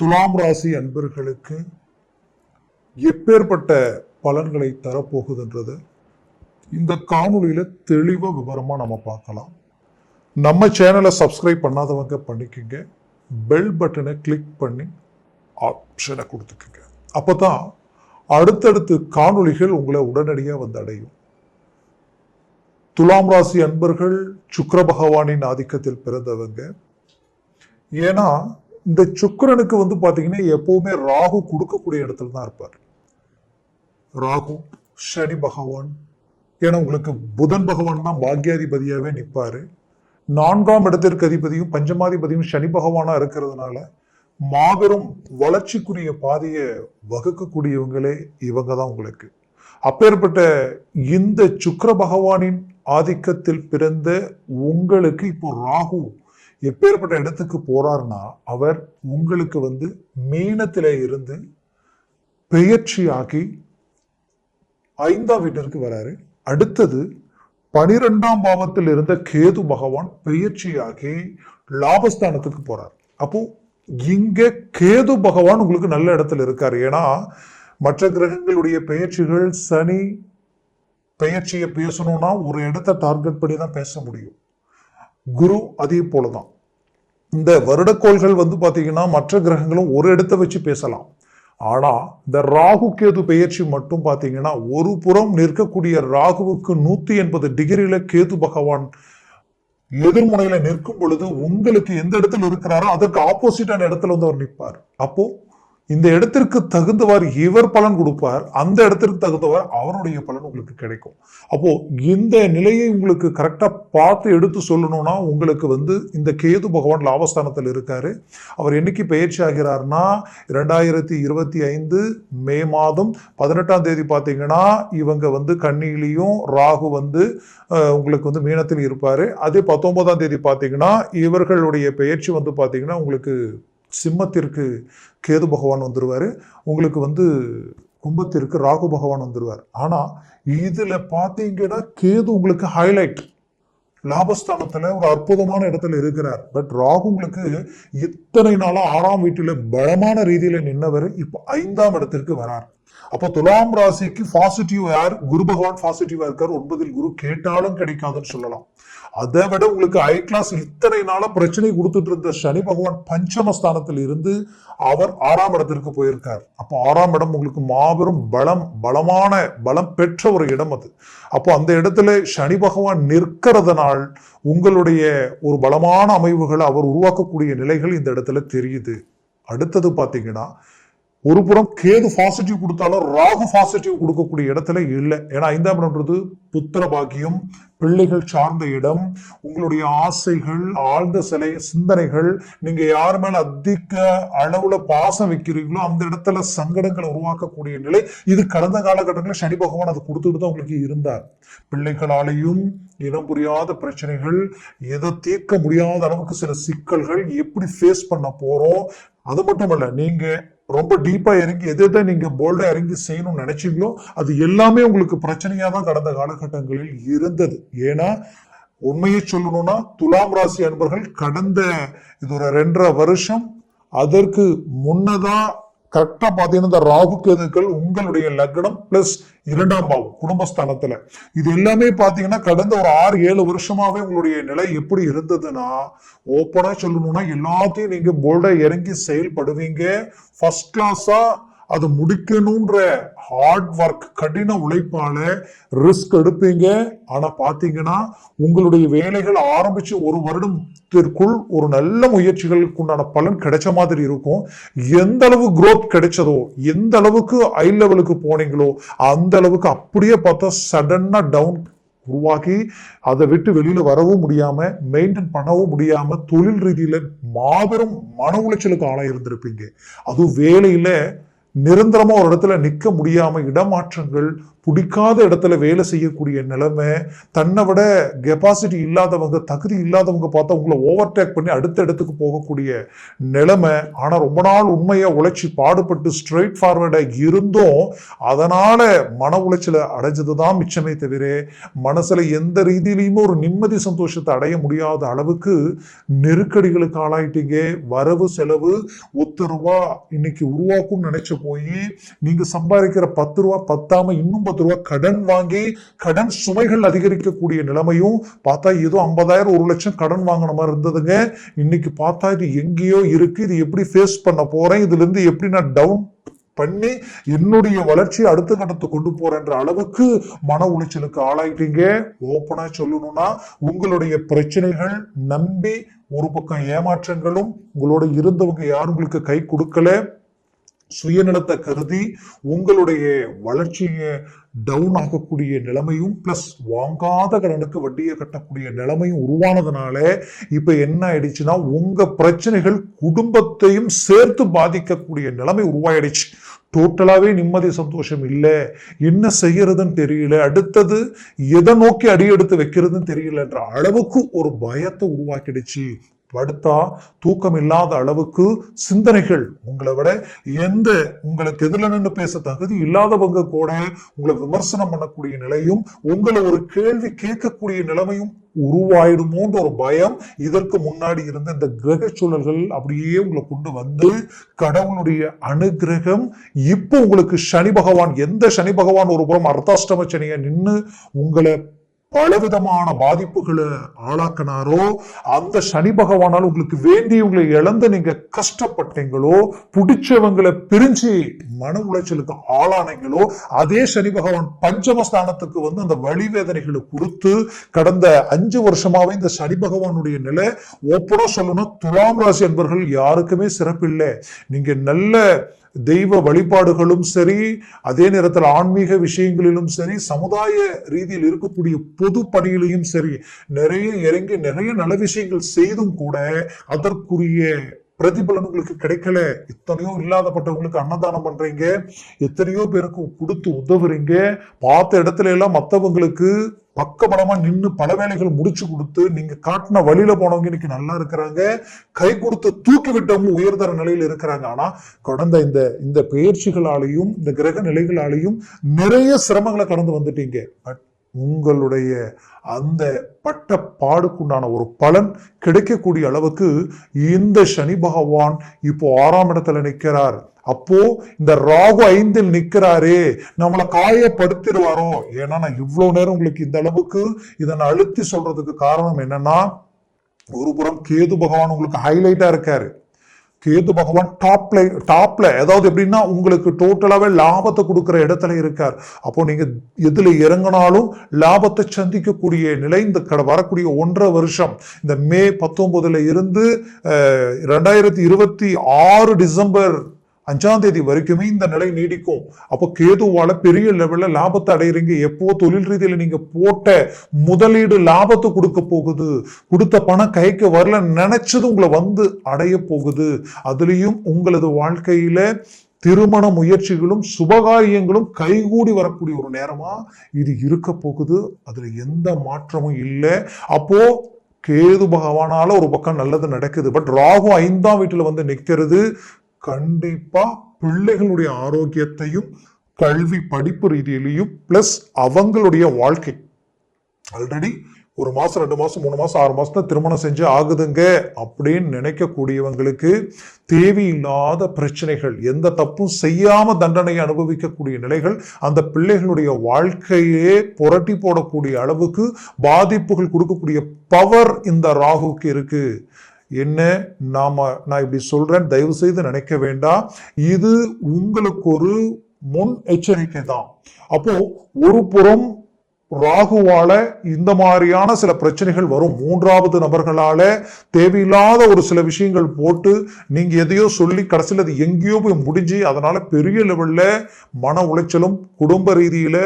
துலாம் ராசி அன்பர்களுக்கு எப்பேற்பட்ட பலன்களை தரப்போகுதுன்றது இந்த காணொலியில் தெளிவாக விவரமாக நம்ம பார்க்கலாம். நம்ம சேனலை சப்ஸ்கிரைப் பண்ணாதவங்க பண்ணிக்கோங்க. பெல் பட்டனை கிளிக் பண்ணி ஆப்ஷனை கொடுத்துக்கோங்க. அப்பதான் அடுத்தடுத்து காணொளிகள் உங்களை உடனடியாக வந்து அடையும். துலாம் ராசி அன்பர்கள் சுக்கர பகவானின் ஆதிக்கத்தில் பிறந்தவங்க. ஏன்னா இந்த சுக்கரனுக்கு வந்து பார்த்தீங்கன்னா எப்பவுமே ராகு கொடுக்கக்கூடிய இடத்துல தான் இருப்பார். ராகு சனி பகவான் ஏன்னா உங்களுக்கு புதன் பகவான் தான் பாக்யாதிபதியாகவே நிற்பாரு நான்காம் இடத்திற்கு அதிபதியும் பஞ்சமாதிபதியும் சனி பகவானாக இருக்கிறதுனால மாபெரும் வளர்ச்சிக்குரிய பாதையை வகுக்கக்கூடியவங்களே இவங்க தான் உங்களுக்கு. அப்பேற்பட்ட இந்த சுக்கர பகவானின் ஆதிக்கத்தில் பிறந்த உங்களுக்கு இப்போ ராகு எப்பேற்பட்ட இடத்துக்கு போறார்னா அவர் உங்களுக்கு வந்து மீனத்தில் இருந்து பெயர்ச்சியாகி ஐந்தாம் வீட்டிற்கு வராரு. அடுத்தது பனிரெண்டாம் பாவத்தில் இருந்த கேது பகவான் பெயர்ச்சியாகி லாபஸ்தானத்துக்கு போறார். அப்போ இங்க கேது பகவான் உங்களுக்கு நல்ல இடத்துல இருக்கார். ஏன்னா மற்ற கிரகங்களுடைய பெயர்ச்சிகள் சனி பெயர்ச்சியை பேசணும்னா ஒரு இடத்த டார்கெட் பண்ணி தான் பேச முடியும். குரு அதே போல தான் இந்த வருடக்கோள்கள் வந்து பார்த்தீங்கன்னா மற்ற கிரகங்களும் ஒரு இடத்த வச்சு பேசலாம். ஆனால் இந்த ராகு கேது பெயர்ச்சி மட்டும் பார்த்தீங்கன்னா ஒரு புறம் நிற்கக்கூடிய ராகுவுக்கு நூற்றி எண்பது டிகிரியில் கேது பகவான் எதிர்முனையில் நிற்கும் பொழுது உங்களுக்கு எந்த இடத்துல இருக்கிறாரோ அதற்கு ஆப்போசிட்டான இடத்துல வந்து அவர் நிற்பார். அப்போது இந்த இடத்திற்கு தகுந்தவாறு இவர் பலன் கொடுப்பார் அந்த இடத்திற்கு தகுந்தவாறு அவருடைய பலன் உங்களுக்கு கிடைக்கும். அப்போ இந்த நிலையை உங்களுக்கு கரெக்டாக பார்த்து எடுத்து சொல்லணும்னா உங்களுக்கு வந்து இந்த கேது பகவான் லாபஸ்தானத்தில் இருக்காரு. அவர் என்னைக்கு பயிற்சி ஆகிறார்னா ரெண்டாயிரத்தி இருபத்தி ஐந்து மே மாதம் பதினெட்டாம் தேதி பார்த்தீங்கன்னா இவங்க வந்து கண்ணிலையும் ராகு வந்து உங்களுக்கு வந்து மீனத்தில் இருப்பார். அதே பத்தொன்பதாம் தேதி பார்த்தீங்கன்னா இவர்களுடைய பயிற்சி வந்து பார்த்தீங்கன்னா உங்களுக்கு சிம்மத்திற்கு கேது பகவான் வந்துடுவார் உங்களுக்கு வந்து கும்பத்திற்கு ராகு பகவான் வந்துடுவார் ஆனால் இதில் பார்த்தீங்கன்னா கேது உங்களுக்கு ஹைலைட் லாபஸ்தானத்தில் ஒரு அற்புதமான இடத்துல இருக்கிறார். பட் ராகு உங்களுக்கு இத்தனை நாளாக ஆறாம் வீட்டில் பலமான ரீதியில் நின்னவர். இப்போ ஐந்தாம் இடத்திற்கு வரார். அப்போ துலாம் ராசிக்கு பாசிட்டிவ் யார்? குரு பகவான் பாசிட்டிவா இருக்கார். ஒன்பதில் குரு கேட்டாலும் கிடைக்காதுன்னு சொல்லலாம். அதை விட உங்களுக்கு ஐ கிளாஸ் இத்தனை நாளாக பிரச்சனை கொடுத்துட்டு இருந்த சனி பகவான் பஞ்சமஸ்தானத்தில் இருந்து அவர் ஆறாம் இடத்திற்கு போயிருக்கார். அப்போ ஆறாம் இடம் உங்களுக்கு மாபெரும் பலம் பலமான பலம் பெற்ற ஒரு இடம் அது. அப்போ அந்த இடத்துல சனி பகவான் நிற்கிறதுனால் உங்களுடைய ஒரு பலமான அமைவுகளை அவர் உருவாக்கக்கூடிய நிலைகள் இந்த இடத்துல தெரியுது. அடுத்தது பார்த்தீங்கன்னா ஒரு புறம் கேது பாசிட்டிவ் கொடுத்தாலும் ராகு பாசிட்டிவ் கொடுக்கக்கூடிய இடத்துல இல்லை. ஏன்னா ஐந்தாம் இடம்ன்றது புத்திர பாக்கியம் பிள்ளைகள் சார்ந்த இடம் உங்களுடைய ஆசைகள் ஆழ்ந்த சிலை சிந்தனைகள் நீங்க யார் மேல அதிக அளவுல பாசம் வைக்கிறீங்களோ அந்த இடத்துல சங்கடங்களை உருவாக்கக்கூடிய நிலை. இது கடந்த காலகட்டங்களில் சனி பகவான் அதை கொடுத்துட்டு தான் உங்களுக்கு இருந்தார். பிள்ளைகளாலேயும் இனம் புரியாத பிரச்சனைகள் எதை தீர்க்க முடியாத அளவுக்கு சில சிக்கல்கள் எப்படி ஃபேஸ் பண்ண போறோம் அது மட்டும் இல்லை நீங்க ரொம்ப டீப்பா இறங்கி எதை எதை நீங்க போல்டா இறங்கி செய்யணும்னு நினைச்சீங்களோ அது எல்லாமே உங்களுக்கு பிரச்சனையா தான் கடந்த காலகட்டங்களில் இருந்தது. ஏன்னா உண்மையை சொல்லணும்னா துலாம் ராசி அன்பர்கள் கடந்த இது ஒரு ரெண்டரை வருஷம் அதற்கு முன்னதான் கரெக்டா பாத்தீங்கன்னா இந்த ராகு கேதுக்கள் உங்களுடைய லக்னம் பிளஸ் இரண்டாம் பாவம் குடும்பஸ்தானத்துல. இது எல்லாமே பாத்தீங்கன்னா கடந்த ஒரு ஆறு ஏழு வருஷமாவே உங்களுடைய நிலை எப்படி இருந்ததுன்னா ஓப்பனா சொல்லணும்னா எல்லாத்தையும் நீங்க போல்டா இறங்கி செயல்படுவீங்க. ஃபர்ஸ்ட் கிளாஸா அது முடிக்கணும்ன்ற ஹார்ட் ஒர்க் கடின உழைப்பால ரிஸ்க் எடுப்பீங்க. ஆனா பாத்தீங்கன்னா உங்களுடைய வேலைகள் ஆரம்பிச்சு ஒரு வருடத்திற்குள் ஒரு நல்ல முயற்சிகளுக்கு உண்டான பலன் கிடைச்ச மாதிரி இருக்கும். எந்த அளவு குரோத் கிடைச்சதோ எந்த அளவுக்கு ஹை லெவலுக்கு போனீங்களோ அந்த அளவுக்கு அப்படியே பார்த்தா சடனா டவுன் உருவாக்கி அதை விட்டு வெளியில வரவும் முடியாம மெயின்டைன் பண்ணவும் முடியாம தொழில் ரீதியில மாபெரும் மன உளைச்சலுக்கு ஆளாக இருந்திருப்பீங்க அதுவும் வேலையில நிரந்தரமா ஒரு இடத்துல நிற்க முடியாம இடமாற்றங்கள் பிடிக்காத இடத்துல வேலை செய்யக்கூடிய நிலைமை தன்னை விட கெப்பாசிட்டி இல்லாதவங்க தகுதி இல்லாதவங்க பார்த்தா உங்களை ஓவர்டேக் பண்ணி அடுத்த இடத்துக்கு போகக்கூடிய நிலைமை. ஆனால் ரொம்ப நாள் உண்மையாக உழைச்சி பாடுபட்டு ஸ்ட்ரெயிட் ஃபார்வேர்டாக இருந்தும். அதனால் மன உளைச்சலை அடைஞ்சது தான் மிச்சமே தவிர மனசில் எந்த ரீதியிலையுமே ஒரு நிம்மதி சந்தோஷத்தை அடைய முடியாத அளவுக்கு நெருக்கடிகளுக்கு ஆளாயிட்டீங்க. வரவு செலவு ஒத்து ரூபா இன்னைக்கு உருவாக்கும் நினைச்சு போய் நீங்கள் சம்பாதிக்கிற பத்து ரூபா பத்தாமல் இன்னும் முப்பது ரூபா கடன் வாங்கி கடன் சுமைகள் அதிகரிக்கக்கூடிய நிலைமையும் பார்த்தா ஏதோ ஐம்பதாயிரம் ஒரு லட்சம் கடன் வாங்கின மாதிரி இருந்ததுங்க. இன்னைக்கு பார்த்தா இது எங்கேயோ இருக்கு. இது எப்படி ஃபேஸ் பண்ண போறேன்? இதுல இருந்து எப்படி நான் டவுன் பண்ணி என்னுடைய வளர்ச்சியை அடுத்த கட்டத்தை கொண்டு போறேன்ற அளவுக்கு மன உளைச்சலுக்கு ஆளாயிட்டீங்க. ஓப்பனா சொல்லணும்னா உங்களுடைய பிரச்சனைகள் நம்பி ஒரு பக்கம் ஏமாற்றங்களும் உங்களோட இருந்தவங்க யாரும் உங்களுக்கு கை கொடுக்கல. சுயநலத்தை கருதி உங்களுடைய வளர்ச்சியை டவுன் ஆகக்கூடிய நிலைமையும் ப்ளஸ் வாங்காத கடனுக்கு வட்டியை கட்டக்கூடிய நிலைமையும் உருவானதுனால இப்ப என்ன ஆயிடுச்சுன்னா உங்க பிரச்சனைகள் குடும்பத்தையும் சேர்த்து பாதிக்கக்கூடிய நிலைமை உருவாயிடுச்சு. டோட்டலாவே நிம்மதி சந்தோஷம் இல்லை. என்ன செய்யறதுன்னு தெரியல. அடுத்தது எதை நோக்கி அடியெடுத்து வைக்கிறதுன்னு தெரியலன்ற அளவுக்கு ஒரு பயத்தை உருவாக்கிடுச்சு. படுத்தா தூக்கம் இல்லாத அளவுக்கு சிந்தனைகள் உங்களை விட எந்த உங்களுக்கு எதிரில் நின்று பேச தகுதி இல்லாதவங்க கூட உங்களை விமர்சனம் பண்ணக்கூடிய நிலையும் உங்களை ஒரு கேள்வி கேட்கக்கூடிய நிலைமையும் உருவாயிடுமோன்ற ஒரு பயம் இதற்கு முன்னாடி இருந்த இந்த கிரக சூழல்கள் அப்படியே உங்களை கொண்டு வந்து கடவுளுடைய அனுகிரகம் இப்போ உங்களுக்கு சனி பகவான் எந்த சனி பகவான் ஒரு புறம் அர்த்தாஷ்டம சனியை நின்று உங்களை பலவிதமான பாதிப்புகளை ஆளாக்கினாரோ அந்த சனி பகவானால் உங்களுக்கு வேண்டியவங்களை இழந்து நீங்க கஷ்டப்பட்டீங்களோ பிடிச்சவங்களை பிரிஞ்சு மன உளைச்சலுக்கு ஆளானீங்களோ அதே சனி பகவான் பஞ்சமஸ்தானத்துக்கு வந்து அந்த வழிவேதனைகளை கொடுத்து கடந்த அஞ்சு வருஷமாவே இந்த சனி பகவானுடைய நிலை ஓப்பனா சொல்லணும் துலாம் ராசி என்பவர்கள் யாருக்குமே சிறப்பில்லை. நீங்க நல்ல தெய்வ வழிபாடுகளும் சரி அதே நேரத்தில் ஆன்மீக விஷயங்களிலும் சரி சமுதாய ரீதியில் இருக்கக்கூடிய பொது பணியிலையும் சரி நிறைய இறங்கி நிறைய நல்ல விஷயங்கள் செய்தும் கூட அதற்குரிய பிரதிபலன் உங்களுக்கு கிடைக்கல. எத்தனையோ இல்லாதப்பட்டவங்களுக்கு அன்னதானம் பண்றீங்க எத்தனையோ பேருக்கு கொடுத்து உதவுறீங்க பார்த்த இடத்துல எல்லாம் மற்றவங்களுக்கு பக்கபலமா நின்று பல வேலைகள் முடிச்சு கொடுத்து நீங்க காட்டின வழியில போனவங்க இன்னைக்கு நல்லா இருக்கிறாங்க. கை கொடுத்து தூக்கி விட்டவங்க உயர்தர நிலையில் இருக்கிறாங்க. ஆனா கடந்த இந்த இந்த பயிற்சிகளாலையும் இந்த கிரக நிலைகளாலையும் நிறைய சிரமங்களை கடந்து வந்துட்டீங்க. பட் உங்களுடைய அந்த பட்ட பாடுக்குண்டான ஒரு பலன் கிடைக்கக்கூடிய அளவுக்கு இந்த சனி பகவான் இப்போ ஆறாம் இடத்துல நிற்கிறார். அப்போ இந்த ராகு ஐந்தில் நிற்கிறாரே நம்மளை காயப்படுத்திடுவாரோ? ஏன்னா நான் இவ்வளோ நேரம் உங்களுக்கு இந்த அளவுக்கு இதை நான் அழுத்தி சொல்றதுக்கு காரணம் என்னன்னா ஒரு புறம் கேது பகவான் உங்களுக்கு ஹைலைட்டா இருக்காரு. கேது பகவான் டாப்ல டாப்ல அதாவது எப்படின்னா உங்களுக்கு டோட்டலாகவே லாபத்தை கொடுக்குற இடத்துல இருக்கார். அப்போ நீங்க எதில் இறங்கினாலும் லாபத்தை சந்திக்கக்கூடிய நிலை இந்த கட வரக்கூடிய ஒன்றரை வருஷம் இந்த மே பத்தொன்பதுல இருந்து ரெண்டாயிரத்தி இருபத்தி ஆறு டிசம்பர் அஞ்சாம் தேதி வரைக்குமே இந்த நிலை நீடிக்கும். அப்போ கேதுவால பெரிய லெவல்ல லாபத்தை அடையிறீங்க. எப்போ தொழில் ரீதியில நீங்க போட்ட முதலீடு லாபத்தை கொடுக்க போகுது. கொடுத்த பணம் கைக்கு வரல நினைச்சது உங்களை வந்து அடைய போகுது. அதுலயும் உங்களது வாழ்க்கையில திருமண முயற்சிகளும் சுபகாரியங்களும் கைகூடி வரக்கூடிய ஒரு நேரமா இது இருக்க போகுது. அதுல எந்த மாற்றமும் இல்லை. அப்போ கேது பகவானால ஒரு பக்கம் நல்லது நடக்குது. பட் ராகு ஐந்தாம் வீட்டில் வந்து நிற்கிறது கண்டிப்பா பிள்ளைகளுடைய ஆரோக்கியத்தையும் கல்வி படிப்பு ரீதியிலையும் பிளஸ் அவங்களுடைய வாழ்க்கை. ஆல்ரெடி ஒரு மாசம் ரெண்டு மாசம் மூணு மாசம் ஆறு மாசம் திருமணம் செஞ்சு ஆகுதுங்க அப்படின்னு நினைக்கக்கூடியவங்களுக்கு தேவையில்லாத பிரச்சனைகள் எந்த தப்பும் செய்யாம தண்டனையை அனுபவிக்கக்கூடிய நிலைகள் அந்த பிள்ளைகளுடைய வாழ்க்கையே புரட்டி போடக்கூடிய அளவுக்கு பாதிப்புகள் கொடுக்கக்கூடிய பவர் இந்த ராகுக்கு இருக்கு. என்ன? நாம் நான் இப்படி சொல்கிறேன் தயவு செய்து நினைக்க வேண்டாம். இது உங்களுக்கு ஒரு முன் எச்சரிக்கை தான். அப்போ ஒரு புறம் ராகுவால இந்த மாதிரியான சில பிரச்சனைகள் வரும். மூன்றாவது நபர்களால தேவையில்லாத ஒரு சில விஷயங்கள் போட்டு நீங்க எதையோ சொல்லி கடைசியில் அது எங்கேயோ போய் முடிஞ்சு அதனால பெரிய லெவல்ல மன உளைச்சலும் குடும்ப ரீதியில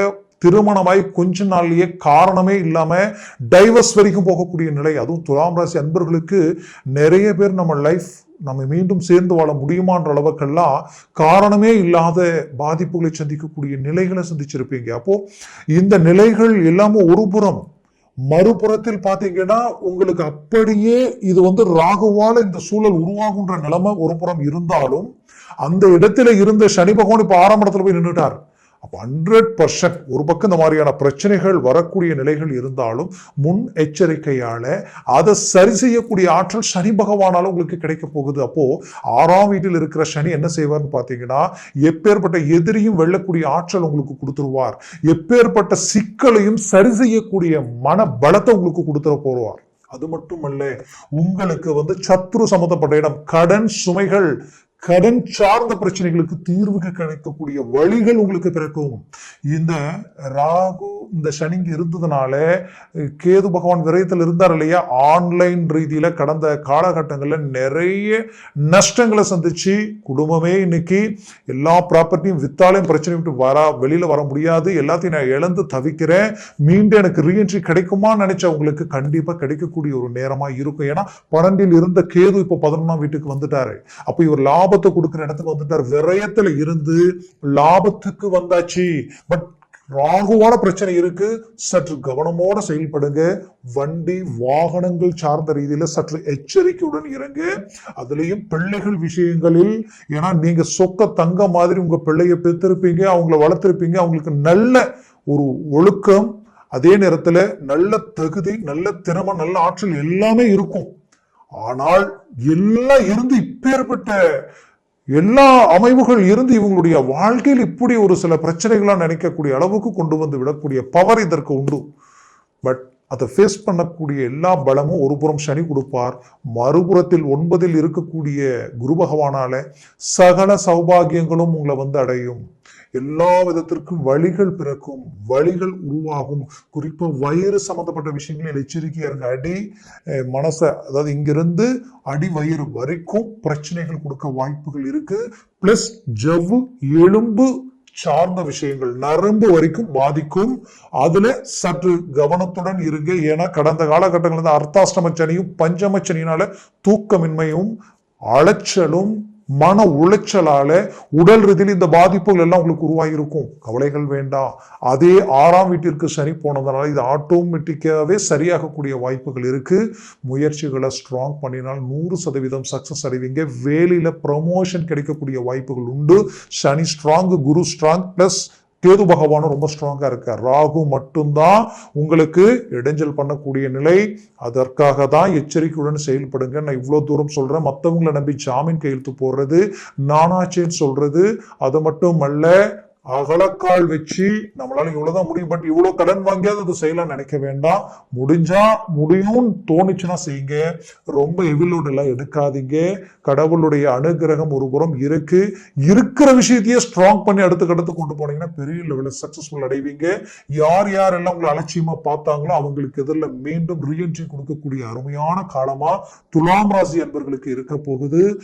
திருமணமாய் கொஞ்ச நாள்லயே காரணமே இல்லாம டைவர்ஸ் வரைக்கும் போகக்கூடிய நிலை. அதுவும் துலாம் ராசி அன்பர்களுக்கு நிறைய பேர் நம்ம லைஃப் நம்ம மீண்டும் சேர்ந்து வாழ முடியுமான்ற அளவுக்கெல்லாம் காரணமே இல்லாத பாதிப்புகளை சந்திக்கக்கூடிய நிலைகளை சந்திச்சிருப்பீங்க. அப்போ இந்த நிலைகள் எல்லாமே ஒரு புறம் மறுபுறத்தில் பார்த்தீங்கன்னா உங்களுக்கு அப்படியே இது வந்து ராகுவால இந்த சூழல் உருவாகுன்ற நிலைமை ஒரு புறம் இருந்தாலும் அந்த இடத்துல இருந்த சனி பகவான் இப்ப ஆரம்பத்தில் போய் நின்றுட்டார் அப்போ ஹண்ட்ரட் பர்சன்ட் ஒரு பக்கம் இந்த மாதிரியான பிரச்சனைகள் வரக்கூடிய நிலைகள் இருந்தாலும் முன் எச்சரிக்கையால் அதை சரி செய்யக்கூடிய ஆற்றல் சனி பகவானால் உங்களுக்கு கிடைக்க போகுது. அப்போது ஆறாம் வீட்டில் இருக்கிற சனி என்ன செய்வார்னு பார்த்தீங்கன்னா எப்பேற்பட்ட எதிரியும் வெல்லக்கூடிய ஆற்றல் உங்களுக்கு கொடுத்துருவார். எப்பேற்பட்ட சிக்கலையும் சரி செய்யக்கூடிய மன பலத்தை உங்களுக்கு கொடுத்துட போடுவார் அது மட்டுமல்ல உங்களுக்கு வந்து சத்ரு சம்மந்தப்பட்ட இடம் கடன் சுமைகள் கடன் சார்ந்த பிரச்சனைகளுக்கு தீர்வுக்கு கிடைக்கக்கூடிய வழிகள் உங்களுக்கு பிறக்கும். இந்த ராகு இந்த சனிங்க இருந்ததுனால கேது பகவான் விரயத்தில் இருந்தார் இல்லையா? ஆன்லைன் ரீதியில கடந்த காலகட்டங்களில் நிறைய நஷ்டங்களை சந்திச்சு குடும்பமே இன்னைக்கு எல்லா ப்ராப்பர்ட்டியும் வித்தாலையும் பிரச்சனை விட்டு வர வெளியில வர முடியாது. எல்லாத்தையும் நான் இழந்து தவிக்கிறேன். மீண்டும் எனக்கு ரீஎன்ட்ரி கிடைக்குமான்னு நினைச்சவங்களுக்கு கண்டிப்பா கிடைக்கக்கூடிய ஒரு நேரமா இருக்கும். ஏன்னா பன்னெண்டில் இருந்த கேது இப்போ பதினொன்றாம் வீட்டுக்கு வந்துட்டாரு. அப்போ இவர் லாபத்தை கொடுக்குற இடத்துக்கு வந்துட்டார். விரயத்துல இருந்து லாபத்துக்கு வந்தாச்சு. பட் ராகுவான பிரச்சனை இருக்கு. சற்று கவனமோட செயல்படுங்க. வண்டி வாகனங்கள் சார்ந்த ரீதியில சற்று எச்சரிக்கையுடன் இருங்க அதுலயும் பிள்ளைகள் விஷயங்களில் ஏன்னா நீங்க சொக்க தங்க மாதிரி உங்க பிள்ளைய பெற்றிருப்பீங்க அவங்கள வளர்த்திருப்பீங்க. அவங்களுக்கு நல்ல ஒரு ஒழுக்கம் அதே நேரத்துல நல்ல தகுதி நல்ல திறமை நல்ல ஆற்றல் எல்லாமே இருக்கும். ஆனால் எல்லாம் இருந்து இப்பேற்பட்ட எல்லா அமைவுகள் இருந்து இவங்களுடைய வாழ்க்கையில் இப்படி ஒரு சில பிரச்சனைகளாக நினைக்கக்கூடிய அளவுக்கு கொண்டு வந்து விடக்கூடிய பவர் இதற்கு உண்டு. பட் அதை ஃபேஸ் பண்ணக்கூடிய எல்லா பலமும் ஒரு புறம் சனி கொடுப்பார். மறுபுறத்தில் ஒன்பதில் இருக்கக்கூடிய குரு பகவானால சகல சௌபாகியங்களும் உங்களை வந்து அடையும். எல்லா விதத்திற்கும் வழிகள் பிறக்கும் வழிகள் உருவாகும். குறிப்பா வயிறு சம்பந்தப்பட்ட விஷயங்களில் எச்சரிக்கையா இருங்க. அடி மனசை அதாவது இங்கிருந்து அடி வயிறு வரைக்கும் பிரச்சனைகள் கொடுக்க வாய்ப்புகள் இருக்கு. பிளஸ் ஜவ்வு எலும்பு சார்ந்த விஷயங்கள் நரம்பு வரைக்கும் பாதிக்கும். அதுல சற்று கவனத்துடன் இருங்க. ஏன்னா கடந்த காலகட்டங்களில் இருந்து அர்த்தாஷ்டம சனியும் பஞ்சம சனியினால தூக்கமின்மையும் அலைச்சலும் மன உளைச்சலால உடல் ரீதியில் இந்த பாதிப்புகள் எல்லாம் உங்களுக்கு உருவாகியிருக்கும் கவலைகள் வேண்டாம். அதே ஆறாம் வீட்டிற்கு சனி போனதுனால இது ஆட்டோமேட்டிக்காகவே சரியாகக்கூடிய வாய்ப்புகள் இருக்கு. முயற்சிகளை ஸ்ட்ராங் பண்ணினால் நூறு சதவீதம் சக்சஸ் அடைவீங்க. வேலையில ப்ரமோஷன் கிடைக்கக்கூடிய வாய்ப்புகள் உண்டு. Shani strong Guru strong plus Ketu பகவானும் ரொம்ப ஸ்ட்ராங்காக இருக்கார். ராகு மட்டும்தான் உங்களுக்கு இடைஞ்சல் பண்ணக்கூடிய நிலை. அதற்காக தான் எச்சரிக்கையுடன் செயல்படுங்க. நான் இவ்வளோ தூரம் சொல்கிறேன் மற்றவங்களை நம்பி ஜாமீன் கையெழுத்து போடுறது நானாச்சேன்னு சொல்கிறது அது மட்டும் அல்ல அகலக்கால் வச்சு நம்மளால இவ்வளவுதான் முடியும். பட் இவ்வளவு கடன் வாங்கியாவது அது செய்யலாம் நினைக்க வேண்டாம். முடிஞ்சா முடியும்னு தோணுச்சுன்னா செய்யுங்க. ரொம்ப எவிலோடு எல்லாம் எடுக்காதீங்க. கடவுளுடைய அனுகிரகம் ஒரு புறம் இருக்கு. இருக்கிற விஷயத்தையே ஸ்ட்ராங் பண்ணி அடுத்து கட்டத்துக்கு கொண்டு போனீங்கன்னா பெரிய லெவலில் சக்சஸ்ஃபுல் அடைவீங்க. யார் யாரெல்லாம் உங்களை அலட்சியமா பார்த்தாங்களோ அவங்களுக்கு எதிரில் மீண்டும் ரீஎன்ட்ரி கொடுக்கக்கூடிய அருமையான காலமா துலாம் ராசி அன்பர்களுக்கு இருக்க போகுது.